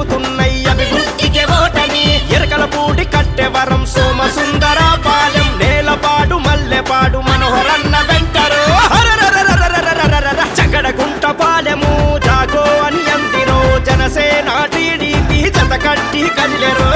చెబుతున్నాయి అభివృద్ధికి ఓటని ఎరకల పూడి కట్టెవరం సోమ సుందరాపాలెం నేలపాడు మల్లెపాడు మనోహరన్న వెంటరు చక్కడగుంట పాలెము జాగో అని అందిరో జనసేన టీడీపీ జత కట్టి కల్లెరు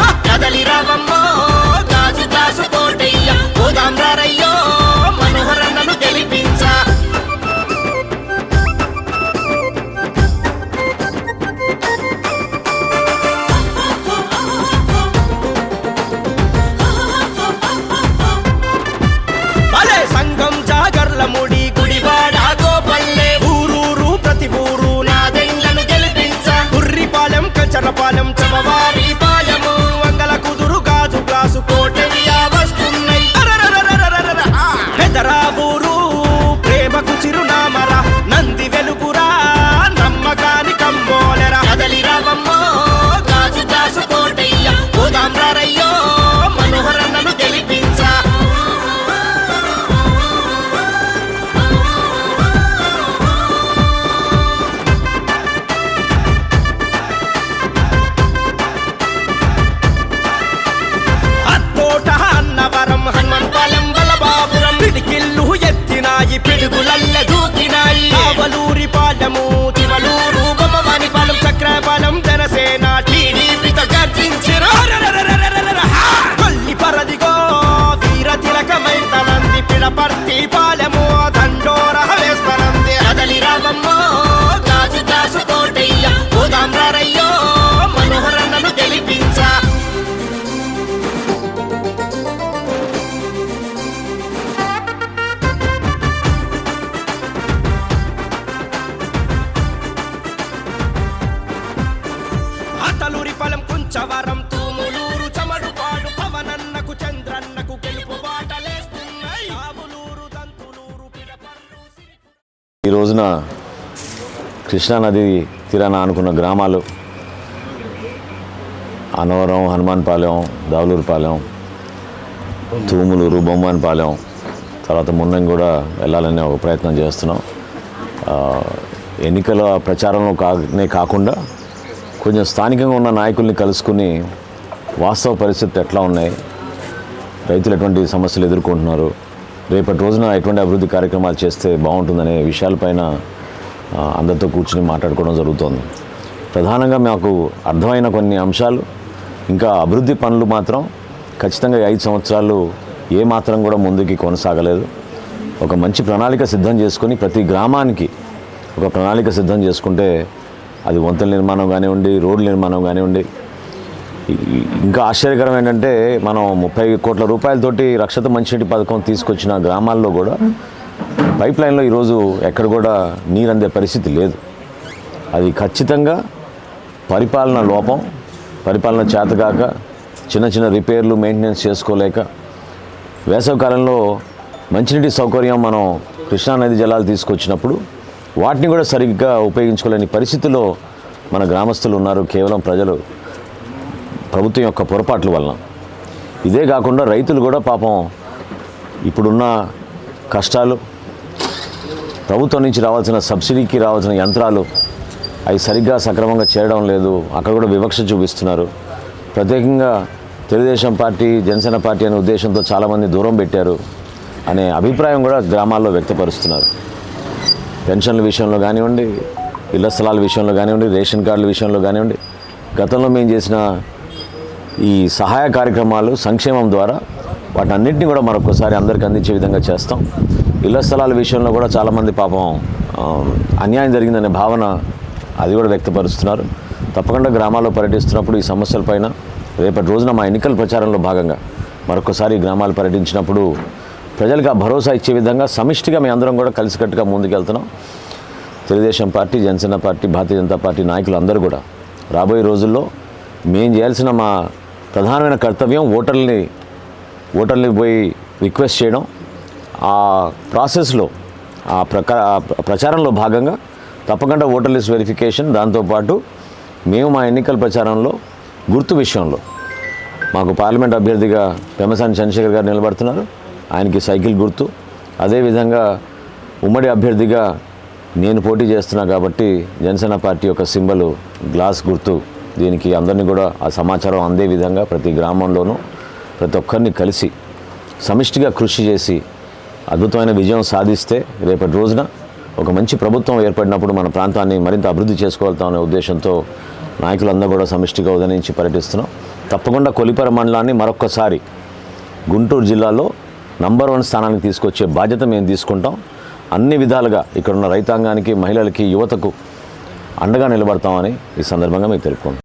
పిడుగులల్ల దూకినాయి. కావలూరి పాడము రోజున కృష్ణానది తీరాన అనుకున్న గ్రామాలు అనవరం హనుమాన్పాలెం దావులూరుపాలెం తూములూరు బొమ్మన్పాలెం. తర్వాత మున్నం కూడా వెళ్ళాలని ఒక ప్రయత్నం చేస్తున్నాం. ఎన్నికల ప్రచారంలో కానే కాకుండా కొంచెం స్థానికంగా ఉన్న నాయకుల్ని కలుసుకుని వాస్తవ పరిస్థితులు ఎట్లా ఉన్నాయి రైతులు ఎటువంటి సమస్యలు ఎదుర్కొంటున్నారు రేపటి రోజున ఎటువంటి అభివృద్ధి కార్యక్రమాలు చేస్తే బాగుంటుందనే విషయాలపైన అందరితో కూర్చుని మాట్లాడుకోవడం జరుగుతోంది. ప్రధానంగా మాకు అర్థమైన కొన్ని అంశాలు. ఇంకా అభివృద్ధి పనులు మాత్రం ఖచ్చితంగా ఐదు సంవత్సరాలు ఏ మాత్రం కూడా ముందుకి కొనసాగలేదు. ఒక మంచి ప్రణాళిక సిద్ధం చేసుకొని ప్రతి గ్రామానికి ఒక ప్రణాళిక సిద్ధం చేసుకుంటే అది వంతెల నిర్మాణం కానివ్వండి రోడ్ల నిర్మాణం కానివ్వండి ఇంకా ఆశ్చర్యకరం ఏంటంటే మనం ముప్పై కోట్ల రూపాయలతోటి రక్షత మంచినీటి పథకం తీసుకొచ్చిన గ్రామాల్లో కూడా పైప్ లైన్లో ఈరోజు ఎక్కడ కూడా నీరు అందే పరిస్థితి లేదు. అది ఖచ్చితంగా పరిపాలన లోపం పరిపాలన చేతగాక చిన్న చిన్న రిపేర్లు మెయింటెనెన్స్ చేసుకోలేక వేసవికాలంలో మంచినీటి సౌకర్యం మనం కృష్ణానది జలాలు తీసుకొచ్చినప్పుడు వాటిని కూడా సరిగ్గా ఉపయోగించుకోలేని పరిస్థితిలో మన గ్రామస్తులు ఉన్నారు. కేవలం ప్రజలు ప్రభుత్వం యొక్క పొరపాట్ల వలన. ఇదే కాకుండా రైతులు కూడా పాపం ఇప్పుడున్న కష్టాలు ప్రభుత్వం నుంచి రావాల్సిన సబ్సిడీకి రావాల్సిన యంత్రాలు అవి సరిగ్గా సక్రమంగా చేరడం లేదు. అక్కడ కూడా వివక్ష చూపిస్తున్నారు. ప్రత్యేకంగా తెలుగుదేశం పార్టీ జనసేన పార్టీ అనే ఉద్దేశంతో చాలామంది దూరం పెట్టారు అనే అభిప్రాయం కూడా గ్రామాల్లో వ్యక్తపరుస్తున్నారు. పెన్షన్ల విషయంలో కానివ్వండి ఇళ్ళ స్థలాల విషయంలో కానివ్వండి రేషన్ కార్డుల విషయంలో కానివ్వండి గతంలో మేము చేసిన ఈ సహాయ కార్యక్రమాలు సంక్షేమం ద్వారా వాటన్నింటినీ కూడా మరొకసారి అందరికీ అందించే విధంగా చేస్తాం. ఇళ్ళ స్థలాల విషయంలో కూడా చాలామంది పాపం అన్యాయం జరిగిందనే భావన అది కూడా వ్యక్తపరుస్తున్నారు. తప్పకుండా గ్రామాల్లో పర్యటిస్తున్నప్పుడు ఈ సమస్యలపైన రేపటి రోజున మా ఎన్నికల ప్రచారంలో భాగంగా మరొకసారి గ్రామాలు పర్యటించినప్పుడు ప్రజలకు ఆ భరోసా ఇచ్చే విధంగా సమిష్టిగా మేము అందరం కూడా కలిసికట్టుగా ముందుకెళ్తున్నాం. Telugu Desam party Janasena party Bharatiya Janata party నాయకులు అందరూ కూడా రాబోయే రోజుల్లో మేము చేయాల్సిన మా ప్రధానమైన కర్తవ్యం ఓటర్ని ఓటర్ని పోయి రిక్వెస్ట్ చేయడం. ఆ ప్రాసెస్లో ఆ ప్రకా ప్రచారంలో భాగంగా తప్పకుండా ఓటర్ లిస్ట్ వెరిఫికేషన్ దాంతోపాటు మేము మా ఎన్నికల ప్రచారంలో గుర్తు విషయంలో మాకు పార్లమెంట్ అభ్యర్థిగా పెమసాని చంద్రశేఖర్ గారు నిలబడుతున్నారు. ఆయనకి సైకిల్ గుర్తు. అదేవిధంగా ఉమ్మడి అభ్యర్థిగా నేను పోటీ చేస్తున్నా కాబట్టి జనసేన పార్టీ యొక్క సింబల్ గ్లాస్ గుర్తు. దీనికి అందరినీ కూడా ఆ సమాచారం అందే విధంగా ప్రతి గ్రామంలోనూ ప్రతి ఒక్కరిని కలిసి సమిష్టిగా కృషి చేసి అద్భుతమైన విజయం సాధిస్తే రేపటి రోజున ఒక మంచి ప్రభుత్వం ఏర్పడినప్పుడు మన ప్రాంతాన్ని మరింత అభివృద్ధి చేసుకోగలుగుతామనే ఉద్దేశంతో నాయకులందరూ కూడా సమిష్టిగా ఉదయించి పర్యటిస్తున్నాం. తప్పకుండా కొలిపర మండలాన్ని మరొక్కసారి గుంటూరు జిల్లాలో నంబర్ వన్ స్థానానికి తీసుకొచ్చే బాధ్యత మేము తీసుకుంటాం. అన్ని విధాలుగా ఇక్కడున్న రైతాంగానికి మహిళలకి యువతకు అండగా నిలబడతామని ఈ సందర్భంగా మీకు తెలుపుకుంటాం